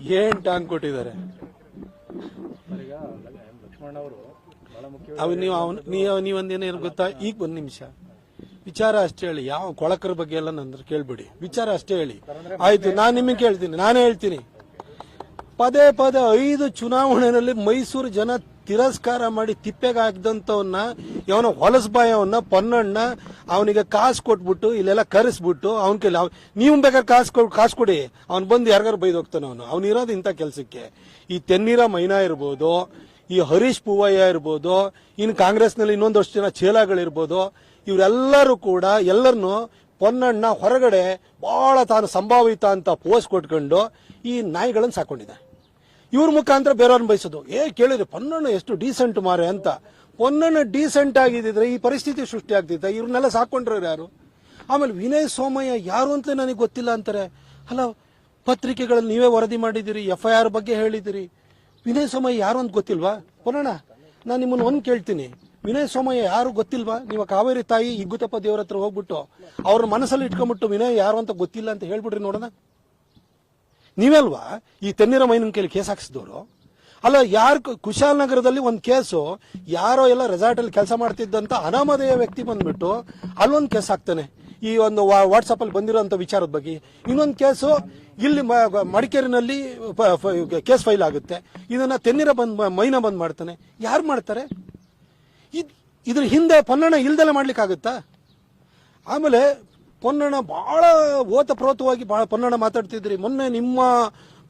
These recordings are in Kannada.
ಏನ್ ಟಾಂಗ್ ಕೊಟ್ಟಿದ್ದಾರೆ? ಅವ್ ನೀವು ಅವನ್ ನೀವು ನೀವೊಂದೇನೇನು ಗೊತ್ತಾ? ಈಗ ಒಂದ್ ನಿಮಿಷ. ವಿಚಾರ ಅಷ್ಟೇ ಹೇಳಿ. ಯಾವ ಕೊಳಕರ ಬಗ್ಗೆ ಎಲ್ಲ ನಂದ್ರೆ ಕೇಳ್ಬಿಡಿ. ವಿಚಾರ ಅಷ್ಟೇ ಹೇಳಿ. ಆಯ್ತು ನಾನು ನಿಮಗೆ ಕೇಳ್ತೀನಿ. ನಾನೇ ಹೇಳ್ತೀನಿ. ಪದೇ ಪದೇ ಐದು ಚುನಾವಣೆಯಲ್ಲಿ ಮೈಸೂರು ಜನ ತಿರಸ್ಕಾರ ಮಾಡಿ ತಿಪ್ಪೆಗೆ ಹಾಕಿದಂಥವನ್ನ ಇವನ ಹೊಲಸಬಾಯವನ್ನ ಪೊನ್ನಣ್ಣ, ಅವನಿಗೆ ಕಾಸು ಕೊಟ್ಬಿಟ್ಟು, ಇಲ್ಲೆಲ್ಲ ಕರೆಸ್ಬಿಟ್ಟು, ಅವನ ಕೈಲಿ ನೀವು ಬೇಕಾದ್ರೆ ಕಾಸು ಕೊಡ್ ಕಾಸು ಕೊಡಿ. ಅವ್ನು ಬಂದು ಯಾರಿಗಾರು ಬೈದು ಹೋಗ್ತಾನೆ ಅವನು. ಅವನಿರೋದು ಇಂಥ ಕೆಲಸಕ್ಕೆ. ಈ ತೆನ್ನೀರ ಮೈನಾ ಇರ್ಬೋದು, ಈ ಹರೀಶ್ ಪೂವಯ್ಯ ಇರ್ಬೋದು ಇನ್ನು ಕಾಂಗ್ರೆಸ್ನಲ್ಲಿ ಇನ್ನೊಂದಷ್ಟು ಜನ ಚೇಲಾಗಳಿರ್ಬೋದು ಇವರೆಲ್ಲರೂ ಕೂಡ ಎಲ್ಲರನ್ನು ಪೊನ್ನಣ್ಣ ಹೊರಗಡೆ ಬಹಳ ತಾನು ಸಂಭಾವಿತ ಅಂತ ಪೋಸ್ ಕೊಟ್ಕೊಂಡು ಈ ನಾಯಿಗಳನ್ನು ಸಾಕೊಂಡಿದೆ ಇವ್ರ ಮುಖಾಂತರ ಬೇರೆಯವ್ರನ್ನ ಬಯಸೋದು. ಏ, ಕೇಳಿದ್ರೆ, ಪೊನ್ನಣ್ಣ ಎಷ್ಟು ಡೀಸೆಂಟ್ ಮಾರೆ ಅಂತ. ಪೊನ್ನಣ್ಣ ಡೀಸೆಂಟ್ ಆಗಿದ್ದಿದ್ರೆ ಈ ಪರಿಸ್ಥಿತಿ ಸೃಷ್ಟಿ ಆಗ್ತಿತ್ತ. ಇವ್ರನ್ನೆಲ್ಲ ಸಾಕೊಂಡ್ರ ಯಾರು? ಆಮೇಲೆ ವಿನಯ್ ಸೋಮಯ್ಯ ಯಾರು ಅಂತ ನನಗೆ ಗೊತ್ತಿಲ್ಲ ಅಂತಾರೆ. ಅಲ್ಲ, ಪತ್ರಿಕೆಗಳಲ್ಲಿ ನೀವೇ ವರದಿ ಮಾಡಿದಿರಿ ಎಫ್ ಐ ಆರ್ ಬಗ್ಗೆ ಹೇಳಿದಿರಿ ವಿನಯ್ ಸೋಮಯ್ಯ ಯಾರು ಅಂತ ಗೊತ್ತಿಲ್ವಾ? ಪೊನ್ನಣ್ಣ, ನಾನು ನಿಮ್ಮನ್ನು ಒಂದು ಕೇಳ್ತೀನಿ. ವಿನಯ್ ಸೋಮಯ್ಯ ಯಾರು ಗೊತ್ತಿಲ್ವಾ? ನೀವು ಕಾವೇರಿ ತಾಯಿ ಇಗ್ಗುತಪ್ಪ ದೇವರ ಹತ್ರ ಹೋಗ್ಬಿಟ್ಟು ಅವ್ರ ಮನಸ್ಸಲ್ಲಿ ಇಟ್ಕೊಂಡ್ಬಿಟ್ಟು ವಿನಯ್ ಯಾರು ಅಂತ ಗೊತ್ತಿಲ್ಲ ಅಂತ ಹೇಳ್ಬಿಡ್ರಿ ನೋಡೋಣ. ನೀವಲ್ವಾ ಈ ತೆನ್ನೀರ ಮೈನನ್ ಕೈಲಿ ಕೇಸ್ ಹಾಕಿಸಿದವರು? ಅಲ್ಲ, ಯಾರು ಕುಶಾಲನಗರದಲ್ಲಿ ಒಂದು ಕೇಸು, ಯಾರೋ ಎಲ್ಲ ರೆಸಾರ್ಟ್ ಅಲ್ಲಿ ಕೆಲಸ ಮಾಡ್ತಿದ್ದಂತ ಅನಾಮಧೇಯ ವ್ಯಕ್ತಿ ಬಂದ್ಬಿಟ್ಟು ಅಲ್ಲೊಂದು ಕೇಸ್ ಹಾಕ್ತಾನೆ. ಈ ಒಂದು ವಾಟ್ಸಪ್ ಅಲ್ಲಿ ಬಂದಿರೋಂಥ ವಿಚಾರದ ಬಗ್ಗೆ. ಇನ್ನೊಂದು ಕೇಸು, ಇಲ್ಲಿ ಮಡಿಕೇರಿನಲ್ಲಿ ಕೇಸ್ ಫೈಲ್ ಆಗುತ್ತೆ. ಇದನ್ನ ತೆನ್ನೀರ ಬಂದ್ ಮೈನ ಬಂದ್ ಮಾಡ್ತಾನೆ. ಯಾರು ಮಾಡ್ತಾರೆ? ಇದ್- ಇದ್ರ ಹಿಂದೆ ಪನ್ನಣ ಇಲ್ದೆಲ್ಲ ಮಾಡ್ಲಿಕ್ಕಾಗುತ್ತಾ? ಆಮೇಲೆ ಪೊನ್ನಣ ಬಹಳ ಓತಪ್ರೋತವಾಗಿ ಬಹಳ ಪೊನ್ನಣ ಮಾತಾಡ್ತಿದ್ರಿ. ಮೊನ್ನೆ ನಿಮ್ಮ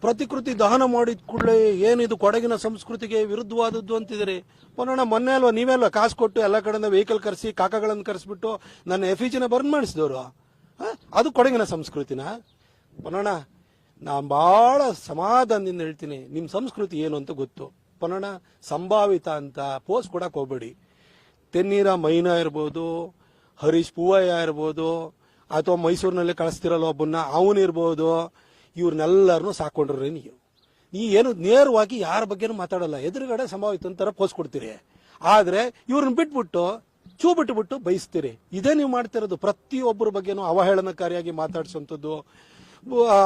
ಪ್ರತಿಕೃತಿ ದಹನ ಮಾಡಿದ ಕೂಡಲೇ ಏನಿದು ಕೊಡಗಿನ ಸಂಸ್ಕೃತಿಗೆ ವಿರುದ್ಧವಾದದ್ದು ಅಂತಿದ್ರಿ ಪೊನ್ನಣ ಮೊನ್ನೆ ಅಲ್ವಾ ನೀವೇ ಅಲ್ವಾ ಕಾಸು ಕೊಟ್ಟು ಎಲ್ಲ ಕಡೆಯಿಂದ ವೆಹಿಕಲ್ ಕರೆಸಿ, ಕಾಕಗಳನ್ನು ಕರೆಸ್ಬಿಟ್ಟು ನನ್ನ ಎಫಿಜಿನ ಬರ್ನ್ ಮಾಡಿಸಿದವರು. ಅದು ಕೊಡಗಿನ ಸಂಸ್ಕೃತಿನ? ಪೊನ್ನಣ ನಾನು ಬಹಳ ಸಮಾಧಾನದಿಂದ ಹೇಳ್ತೀನಿ. ನಿಮ್ಮ ಸಂಸ್ಕೃತಿ ಏನು ಅಂತ ಗೊತ್ತು. ಪೊನ್ನಣ ಸಂಭಾವಿತ ಅಂತ ಪೋಸ್ ಕೊಡಕ್ಕೆ ಹೋಗ್ಬೇಡಿ. ತೆನ್ನೀರ ಮೈನಾ ಇರ್ಬೋದು, ಹರೀಶ್ ಪೂವಯ್ಯ ಇರ್ಬೋದು ಅಥವಾ ಮೈಸೂರಿನಲ್ಲಿ ಕಳಿಸ್ತಿರಲ್ಲ ಒಬ್ಬನ್ನ ಅವನಿರ್ಬೋದು ಇವ್ರನ್ನೆಲ್ಲರನ್ನೂ ಸಾಕೊಂಡ್ರೆ ನೀವು. ನೀ ಏನು ನೇರವಾಗಿ ಯಾರ ಬಗ್ಗೆನೂ ಮಾತಾಡಲ್ಲ. ಎದುರುಗಡೆ ಸಂಭಾವಿತ ಅಂತಾರ ಪೋಸ್ ಕೊಡ್ತೀರಿ. ಆದ್ರೆ ಇವ್ರನ್ನ ಬಿಟ್ಬಿಟ್ಟು, ಚೂ ಬಿಟ್ಟುಬಿಟ್ಟು ಬಯಸ್ತೀರಿ ಇದೇ ನೀವು ಮಾಡ್ತಿರೋದು. ಪ್ರತಿಯೊಬ್ಬರ ಬಗ್ಗೆನೂ ಅವಹೇಳನಕಾರಿಯಾಗಿ ಮಾತಾಡ್ಸುವಂಥದ್ದು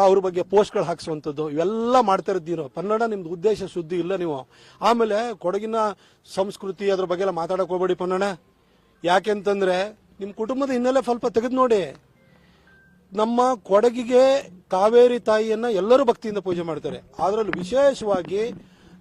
ಅವ್ರ ಬಗ್ಗೆ ಪೋಸ್ಟ್ಗಳು ಹಾಕ್ಸುವಂಥದ್ದು ಇವೆಲ್ಲ ಮಾಡ್ತಾ ಇದ್ದೀರೋ ಕನ್ನಡ ನಿಮ್ದು ಉದ್ದೇಶ ಸುದ್ದಿ ಇಲ್ಲ ನೀವು. ಆಮೇಲೆ ಕೊಡಗಿನ ಸಂಸ್ಕೃತಿ ಅದ್ರ ಬಗ್ಗೆ ಎಲ್ಲ ಮಾತಾಡಕ್ ಹೋಗ್ಬೇಡಿ ಪನ್ನಣ ಯಾಕೆಂತಂದ್ರೆ ನಿಮ್ಮ ಕುಟುಂಬದ ಹಿನ್ನೆಲೆ ಸ್ವಲ್ಪ ತೆಗೆದು ನೋಡಿ. ನಮ್ಮ ಕೊಡಗಿಗೆ ಕಾವೇರಿ ತಾಯಿಯನ್ನ ಎಲ್ಲರೂ ಭಕ್ತಿಯಿಂದ ಪೂಜೆ ಮಾಡ್ತಾರೆ. ಅದರಲ್ಲೂ ವಿಶೇಷವಾಗಿ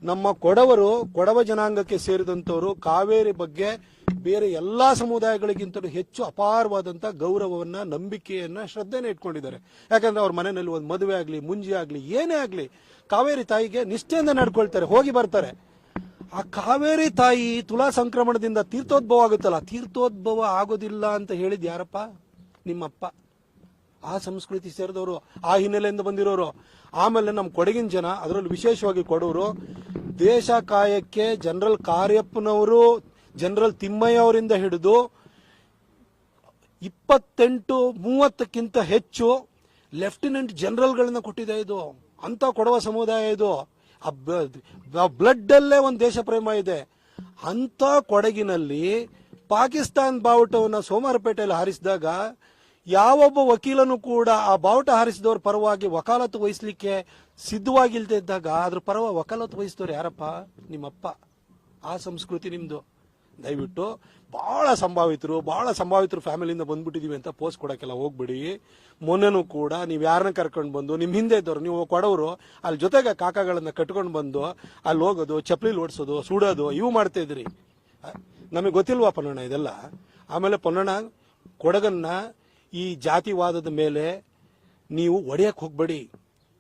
ನಮ್ಮ ಕೊಡವರು, ಕೊಡವ ಜನಾಂಗಕ್ಕೆ ಸೇರಿದಂತವರು ಕಾವೇರಿ ಬಗ್ಗೆ ಬೇರೆ ಎಲ್ಲಾ ಸಮುದಾಯಗಳಿಗಿಂತಲೂ ಹೆಚ್ಚು ಅಪಾರವಾದಂತ ಗೌರವವನ್ನ, ನಂಬಿಕೆಯನ್ನ ಶ್ರದ್ಧೆಯನ್ನು ಇಟ್ಕೊಂಡಿದ್ದಾರೆ. ಯಾಕಂದ್ರೆ ಅವ್ರ ಮನೆಯಲ್ಲಿ ಒಂದು ಮದುವೆ ಆಗಲಿ, ಮುಂಜಿ ಆಗಲಿ, ಏನೇ ಆಗಲಿ ಕಾವೇರಿ ತಾಯಿಗೆ ನಿಷ್ಠೆಯಿಂದ ನಡ್ಕೊಳ್ತಾರೆ, ಹೋಗಿ ಬರ್ತಾರೆ. ಆ ಕಾವೇರಿ ತಾಯಿ ತುಲಾ ಸಂಕ್ರಮಣದಿಂದ ತೀರ್ಥೋದ್ಭವ ಆಗುತ್ತಲ್ಲ, ತೀರ್ಥೋದ್ಭವ ಆಗೋದಿಲ್ಲ ಅಂತ ಹೇಳಿದ್ ಯಾರಪ್ಪ? ನಿಮ್ಮಪ್ಪ. ಆ ಸಂಸ್ಕೃತಿ ಸೇರಿದವರು, ಆ ಹಿನ್ನೆಲೆಯಿಂದ ಬಂದಿರೋರು. ಆಮೇಲೆ ನಮ್ಮ ಕೊಡಗಿನ ಜನ ಅದರಲ್ಲಿ ವಿಶೇಷವಾಗಿ ಕೊಡೋರು, ದೇಶ ಕಾಯಕ್ಕೆ ಜನರಲ್ ಕಾರ್ಯಪ್ಪನವರು, ಜನರಲ್ ತಿಮ್ಮಯ್ಯ ಅವರಿಂದ ಹಿಡಿದು ಇಪ್ಪತ್ತೆಂಟು, ಮೂವತ್ತಕ್ಕಿಂತ ಹೆಚ್ಚು ಲೆಫ್ಟಿನೆಂಟ್ ಜನರಲ್ಗಳನ್ನ ಕೊಟ್ಟಿದೆ ಇದು. ಅಂತ ಕೊಡುವ ಸಮುದಾಯ ಇದು. ಬ್ಲಡ್ ಅಲ್ಲೇ ಒಂದು ದೇಶ ಪ್ರೇಮ ಇದೆ. ಅಂತ ಕೊಡಗಿನಲ್ಲಿ ಪಾಕಿಸ್ತಾನ್ ಬಾವುಟವನ್ನ ಸೋಮವಾರಪೇಟೆಯಲ್ಲಿ ಹಾರಿಸಿದಾಗ ಯಾವೊಬ್ಬ ವಕೀಲನು ಕೂಡ ಆ ಬಾವುಟ ಹಾರಿಸಿದವ್ರ ಪರವಾಗಿ ವಕಾಲತ್ತು ವಹಿಸ್ಲಿಕ್ಕೆ ಸಿದ್ಧವಾಗಿಲ್ದೇ ಇದ್ದಾಗ ಅದ್ರ ಪರವ ವಕಾಲತ್ತು ವಹಿಸಿದವ್ರು ಯಾರಪ್ಪ? ನಿಮ್ಮಪ್ಪ. ಆ ಸಂಸ್ಕೃತಿ ನಿಮ್ದು. ದಯವಿಟ್ಟು ಬಹಳ ಸಂಭಾವಿತರು ಬಹಳ ಸಂಭಾವಿತರು ಫ್ಯಾಮಿಲಿಯಿಂದ ಬಂದ್ಬಿಟ್ಟಿದೀವಿ ಅಂತ ಪೋಸ್ಟ್ ಕೊಡಕ್ಕೆಲ್ಲ ಹೋಗ್ಬಿಡಿ. ಮೊನ್ನೆನೂ ಕೂಡ ನೀವು ಯಾರನ್ನ ಕರ್ಕೊಂಡು ಬಂದು ನಿಮ್ಮ ಹಿಂದೆ ಇದ್ದವ್ರು, ನೀವು ಕೊಡವರು, ಅಲ್ಲಿ ಜೊತೆಗೆ ಕಾಕಗಳನ್ನ ಕಟ್ಕೊಂಡು ಬಂದು, ಅಲ್ಲಿ ಹೋಗೋದು, ಚಪ್ಪಲಿ ಓಡಿಸೋದು ಸುಡೋದು, ಇವು ಮಾಡ್ತಾ ಇದ್ರಿ ನಮಗೆ ಗೊತ್ತಿಲ್ವಾ ಪೊನ್ನಣ್ಣ ಇದೆಲ್ಲ? ಆಮೇಲೆ ಪೊನ್ನಣ್ಣ, ಕೊಡಗನ್ನ ಈ ಜಾತಿವಾದದ ಮೇಲೆ ನೀವು ಒಡೆಯಕ್ ಹೋಗ್ಬೇಡಿ.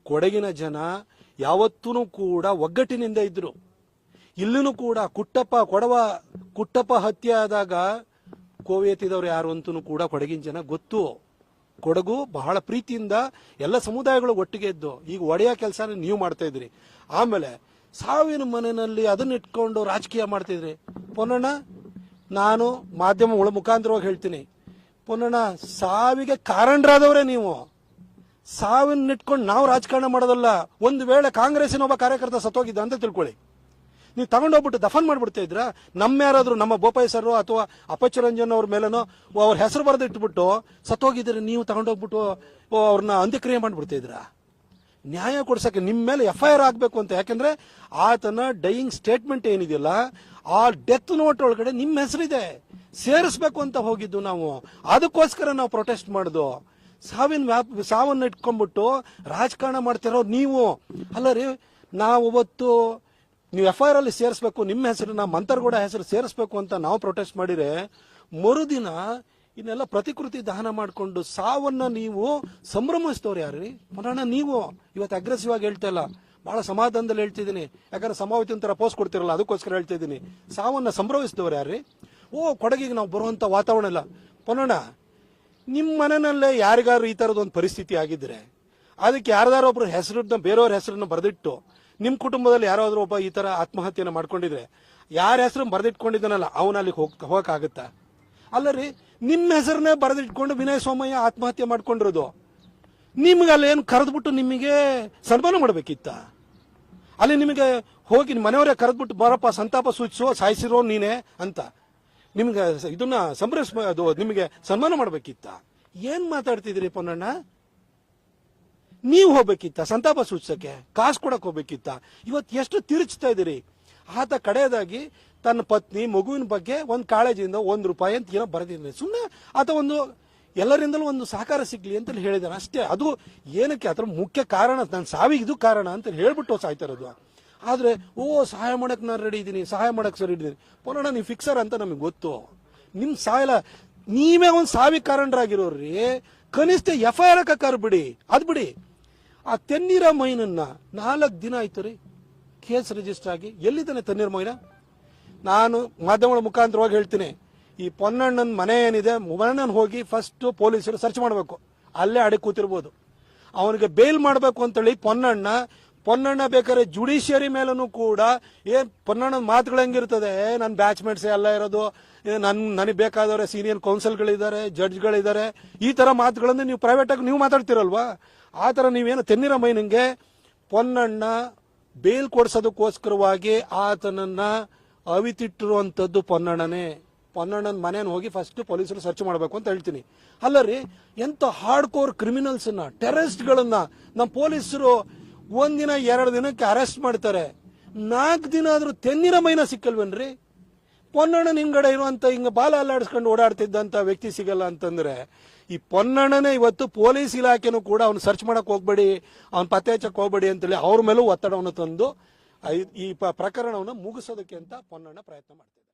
ಕೊಡಗಿನ ಜನ ಯಾವತ್ತೂ ಕೂಡ ಒಗ್ಗಟ್ಟಿನಿಂದ ಇದ್ರು. ಇಲ್ಲೂ ಕೂಡ ಕುಟ್ಟಪ್ಪ, ಕೊಡವ, ಕುಟ್ಟಪ್ಪ ಹತ್ಯೆ ಆದಾಗ ಕೋವೇತಿದವರು ಯಾರು ಅಂತೂ ಕೂಡ ಕೊಡಗಿನ ಜನ ಗೊತ್ತು. ಕೊಡಗು ಬಹಳ ಪ್ರೀತಿಯಿಂದ ಎಲ್ಲ ಸಮುದಾಯಗಳು ಒಟ್ಟಿಗೆ ಇದ್ದು, ಈಗ ಒಡೆಯ ಕೆಲಸ ನೀವು ಮಾಡ್ತಾ ಇದ್ರಿ ಆಮೇಲೆ ಸಾವಿನ ಮನೆಯಲ್ಲಿ ಅದನ್ನ ಇಟ್ಕೊಂಡು ರಾಜಕೀಯ ಮಾಡ್ತಿದ್ರಿ ಪೊನ್ನಣ್ಣ, ನಾನು ಮಾಧ್ಯಮಗಳ ಮುಖಾಂತರವಾಗಿ ಹೇಳ್ತೀನಿ. ಪುನಃ ಸಾವಿಗೆ ಕಾರಣರಾದವರೇ ನೀವು. ಸಾವಿನ ಇಟ್ಕೊಂಡು ನಾವು ರಾಜಕಾರಣ ಮಾಡೋದಲ್ಲ. ಒಂದು ವೇಳೆ ಕಾಂಗ್ರೆಸ್ಸಿನ ಒಬ್ಬ ಕಾರ್ಯಕರ್ತ ಸತ್ತೋಗಿದ್ದ ಅಂತ ತಿಳ್ಕೊಳ್ಳಿ. ನೀವು ತಗೊಂಡೋಗ್ಬಿಟ್ಟು ದಫನ್ ಮಾಡ್ಬಿಡ್ತಾ ಇದ್ರ? ನಮ್ಮ ಯಾರಾದ್ರೂ ನಮ್ಮ ಬೋಪಾಯ್ ಸರ್ ಅಥವಾ ಅಪಚರಂಜನ್ ಅವ್ರ ಮೇಲೇನೋ ಅವ್ರ ಹೆಸರು ಬರೆದು ಇಟ್ಬಿಟ್ಟು ಸತ್ತೋಗಿದ್ರೆ ನೀವು ತಗೊಂಡೋಗ್ಬಿಟ್ಟು ಅವ್ರನ್ನ ಅಂತ್ಯಕ್ರಿಯೆ ಮಾಡಿಬಿಡ್ತಾ ಇದ್ರ? ನ್ಯಾಯ ಕೊಡ್ಸಕ್ಕೆ ನಿಮ್ಮ ಮೇಲೆ ಎಫ್ ಐ ಆರ್ ಆಗಬೇಕು ಅಂತ. ಯಾಕಂದ್ರೆ ಆತನ ಡೈಯಿಂಗ್ ಸ್ಟೇಟ್ಮೆಂಟ್ ಏನಿದೆಯಲ್ಲ ಆ ಡೆತ್ ನೋಟ್ ಒಳಗಡೆ ನಿಮ್ಮ ಹೆಸರಿದೆ. ಸೇರಿಸ್ಬೇಕು ಅಂತ ಹೋಗಿದ್ದು ನಾವು. ಅದಕ್ಕೋಸ್ಕರ ನಾವು ಪ್ರೊಟೆಸ್ಟ್ ಮಾಡುದು. ಸಾವಿನ ವ್ಯಾಪ್, ಸಾವನ್ನ ಇಟ್ಕೊಂಡ್ಬಿಟ್ಟು ರಾಜಕಾರಣ ಮಾಡ್ತಿರೋ ನೀವು. ಅಲ್ಲ ರೀ, ನಾವು ಇವತ್ತು ನೀವು ಎಫ್ ಐ ಅಲ್ಲಿ ಸೇರಿಸ್ಬೇಕು, ನಿಮ್ಮ ನಾವು ಮಂತರ್ಗೌಡ ಹೆಸರು ಸೇರಿಸ್ಬೇಕು ಅಂತ ನಾವು ಪ್ರೊಟೆಸ್ಟ್ ಮಾಡಿದ್ರೆ, ಮರುದಿನ ಇನ್ನೆಲ್ಲ ಪ್ರತಿಕೃತಿ ದಹನ ಮಾಡಿಕೊಂಡು ಸಾವನ್ನ ನೀವು ಸಂಭ್ರಮಿಸ್ತವ್ರು ರೀ? ಮರಣ ನೀವು. ಇವತ್ತು ಅಗ್ರೆಸಿವ್ ಆಗಿ ಹೇಳ್ತಾ ಇಲ್ಲ. ಬಹಳ ಸಮಾಧಾನದಲ್ಲಿ ಹೇಳ್ತಿದ್ದೀನಿ. ಯಾಕಂದ್ರೆ ಸಮಾವತಿ ಒಂಥರ ಪೋಸ್ಟ್ ಕೊಡ್ತಿರಲ್ಲ, ಅದಕ್ಕೋಸ್ಕರ ಹೇಳ್ತಾ ಇದ್ದೀನಿ ಸಾವನ್ನ ಸಂಭ್ರಮಿಸಿದವ್ರು ಯಾರ್ರಿ? ಓ, ಕೊಡಗಿಗೆ ನಾವು ಬರುವಂಥ ವಾತಾವರಣ ಇಲ್ಲ. ಪೊನ್ನೋಣ ನಿಮ್ಮ ಮನೆಯಲ್ಲೇ ಯಾರಿಗಾರು ಈ ತರದ ಒಂದು ಪರಿಸ್ಥಿತಿ ಆಗಿದ್ರೆ, ಅದಕ್ಕೆ ಯಾರ್ದಾರು ಒಬ್ರು ಹೆಸರನ್ನ, ಬೇರೆಯವ್ರ ಹೆಸರನ್ನ ಬರೆದಿಟ್ಟು ನಿಮ್ಮ ಕುಟುಂಬದಲ್ಲಿ ಯಾರಾದ್ರೂ ಒಬ್ಬ ಈ ತರ ಆತ್ಮಹತ್ಯೆಯನ್ನು ಮಾಡ್ಕೊಂಡಿದ್ರೆ, ಯಾರ ಹೆಸರು ಬರೆದಿಟ್ಕೊಂಡಿದ್ದಾನಲ್ಲ, ಅವನ ಅಲ್ಲಿಗೆ ಹೋಗ್ ಹೋಗಕ್ಕಾಗತ್ತಾ ಅಲ್ಲ ರೀ ನಿಮ್ಮ ಹೆಸರನ್ನೇ ಬರೆದಿಟ್ಕೊಂಡು ವಿನಯ್ ಸೋಮಯ್ಯ ಆತ್ಮಹತ್ಯೆ ಮಾಡ್ಕೊಂಡಿರೋದು. ನಿಮ್ಗೆ ಅಲ್ಲೇನು ಕರೆದ್ಬಿಟ್ಟು ನಿಮಗೆ ಸನ್ಮಾನ ಮಾಡ್ಬೇಕಿತ್ತ? ಅಲ್ಲಿ ನಿಮಗೆ ಹೋಗಿ ಮನೆಯವರೇ ಕರೆದ್ಬಿಟ್ಟು, ಬರಪ್ಪ, ಸಂತಾಪ ಸೂಚಿಸೋ ಸಾಯಿಸಿರೋ ನೀನೇ ಅಂತ. ನಿಮ್ಗೆ ಇದನ್ನ ಸಂಭ್ರಮ ನಿಮಗೆ ಸನ್ಮಾನ ಮಾಡ್ಬೇಕಿತ್ತ? ಏನ್ ಮಾತಾಡ್ತಿದ್ರಿ ಪೊನ್ನಣ್ಣ? ನೀವು ಹೋಗ್ಬೇಕಿತ್ತ ಸಂತಾಪ ಸೂಚಿಸಕ್ಕೆ? ಕಾಸು ಕೊಡಕ್ ಹೋಗ್ಬೇಕಿತ್ತ? ಇವತ್ತು ಎಷ್ಟು ತಿರುಚ್ತಾ ಇದ್ದೀರಿ? ಆತ ಕಡೆಯದಾಗಿ ತನ್ನ ಪತ್ನಿ ಮಗುವಿನ ಬಗ್ಗೆ ಒಂದು ಕಾಳಜಿಯಿಂದ ಒಂದು ರೂಪಾಯಿ ಅಂತ ಏನೋ ಬರೆದಿದ್ದೀನಿ ಸುಮ್ಮನೆ ಆತ ಒಂದು ಎಲ್ಲರಿಂದಲೂ ಒಂದು ಸಹಕಾರ ಸಿಗ್ಲಿ ಅಂತ ಹೇಳಿದಾನೆ ಅಷ್ಟೇ, ಅದು ಏನಕ್ಕೆ, ಅದ್ರ ಮುಖ್ಯ ಕಾರಣ ನನ್ನ ಸಾವಿಗೆ ಇದು ಕಾರಣ ಅಂತ ಹೇಳ್ಬಿಟ್ಟು ಸಾಯ್ತಾ ಇರೋದು. ಆದ್ರೆ, ಓ, ಸಹಾಯ ಮಾಡಕ್ಕೆ ನಾನು ರೆಡಿ ಇದ್ದೀನಿ ಸಹಾಯ ಮಾಡಕ್ಕೆ ಸರಿ ಇದ್ದೀನಿ ಪುನಃ ನೀವು ಫಿಕ್ಸರ್ ಅಂತ ನಮಗೆ ಗೊತ್ತು. ನಿಮ್ಮ ಸಾಯಲ, ನೀವೇ ಒಂದು ಸಾವಿಗೆ ಕಾರಣರಾಗಿರೋರಿ ಕನಿಷ್ಠ ಎಫ್ ಐ ಆರ್ ಬಿಡಿ ಅದು ಬಿಡಿ. ಆ ತೆನ್ನೀರ ಮೈನನ್ನ ನಾಲ್ಕು ದಿನ ಆಯ್ತು ರೀ. ಕೇಸ್ ರಿಜಿಸ್ಟರ್ ಆಗಿ ಎಲ್ಲಿದ್ದಾನೆ ತಣ್ಣೀರ್ ಮೈನ? ನಾನು ಮಾಧ್ಯಮಗಳ ಮುಖಾಂತರವಾಗಿ ಹೇಳ್ತೀನಿ. ಈ ಪೊನ್ನಣ್ಣನ ಮನೆ ಏನಿದೆ ಮನೆಯನ್ನು ಹೋಗಿ ಫಸ್ಟ್ ಪೊಲೀಸರು ಸರ್ಚ್ ಮಾಡಬೇಕು. ಅಲ್ಲೇ ಅಡಿ ಕೂತಿರ್ಬೋದು. ಅವನಿಗೆ ಬೇಲ್ ಮಾಡಬೇಕು ಅಂತೇಳಿ ಪೊನ್ನಣ್ಣ ಪೊನ್ನಣ್ಣ ಬೇಕಾದ್ರೆ ಜುಡಿಷಿಯರಿ ಮೇಲೂ ಕೂಡ ಏನ್ ಪೊನ್ನಣ್ಣನ ಮಾತುಗಳು ಹೆಂಗಿರ್ತದೆ ನನ್ನ ಬ್ಯಾಚ್ಮೇಟ್ಸ್ ಎಲ್ಲ ಇರೋದು ಏ, ನನ್ ನನಗೆ ಬೇಕಾದವ್ರೆ ಸೀನಿಯರ್ ಕೌನ್ಸಿಲ್ಗಳಿದ್ದಾರೆ ಜಡ್ಜ್ಗಳಿದ್ದಾರೆ ಈ ತರ ಮಾತುಗಳನ್ನು ನೀವು ಪ್ರೈವೇಟ್ ಆಗಿ ನೀವು ಮಾತಾಡ್ತಿರಲ್ವಾ? ಆ ತರ ನೀವೇನು ತೆನ್ನಿರ ಮೈನಿಂಗೆ? ಪೊನ್ನಣ್ಣ ಬೇಲ್ ಕೊಡಿಸೋದಕ್ಕೋಸ್ಕರವಾಗಿ ಆತನನ್ನ ಅವಿತಿಟ್ಟಿರುವಂಥದ್ದು ಪೊನ್ನಣ್ಣನೇ. ಪೊನ್ನಣ್ಣನ ಮನೇನ ಹೋಗಿ ಫಸ್ಟ್ ಪೊಲೀಸರು ಸರ್ಚ್ ಮಾಡಬೇಕು ಅಂತ ಹೇಳ್ತೀನಿ. ಅಲ್ಲ ರೀ ಎಂಥ ಹಾರ್ಡ್ ಕೋರ್ ಕ್ರಿಮಿನಲ್ಸ್ನ ಟೆರರಿಸ್ಟ್ ಗಳನ್ನ ನಮ್ಮ ಪೊಲೀಸರು ಒಂದಿನ ಎರಡು ದಿನಕ್ಕೆ ಅರೆಸ್ಟ್ ಮಾಡ್ತಾರೆ. ನಾಲ್ಕು ದಿನ ಆದರೂ ತೆನ್ನಿನ ಮೈನ ಸಿಕ್ಕಲ್ವೇನ್ರಿ? ಪೊನ್ನಣ್ಣನ ಹಿಂಗಡೆ ಇರುವಂತ ಹಿಂಗ ಬಾಲ ಅಲ್ಲಾಡಿಸ್ಕೊಂಡು ಓಡಾಡ್ತಿದ್ದಂತ ವ್ಯಕ್ತಿ ಸಿಗಲ್ಲ ಅಂತಂದ್ರೆ, ಈ ಪೊನ್ನಣ್ಣನೇ ಇವತ್ತು ಪೊಲೀಸ್ ಇಲಾಖೆನೂ ಕೂಡ ಅವ್ನು ಸರ್ಚ್ ಮಾಡಕ್ ಹೋಗ್ಬೇಡಿ, ಅವ್ನ ಪತ್ತೆ ಹಚ್ಚಕ್ ಹೋಗ್ಬೇಡಿ ಅಂತೇಳಿ ಅವ್ರ ಮೇಲೂ ಒತ್ತಡವನ್ನು ತಂದು ಈ ಪ್ರಕರಣವನ್ನು ಮುಗಿಸೋದಕ್ಕೆ ಅಂತ ಪೊನ್ನಣ್ಣ ಪ್ರಯತ್ನ ಮಾಡ್ತಿದ್ದಾರೆ.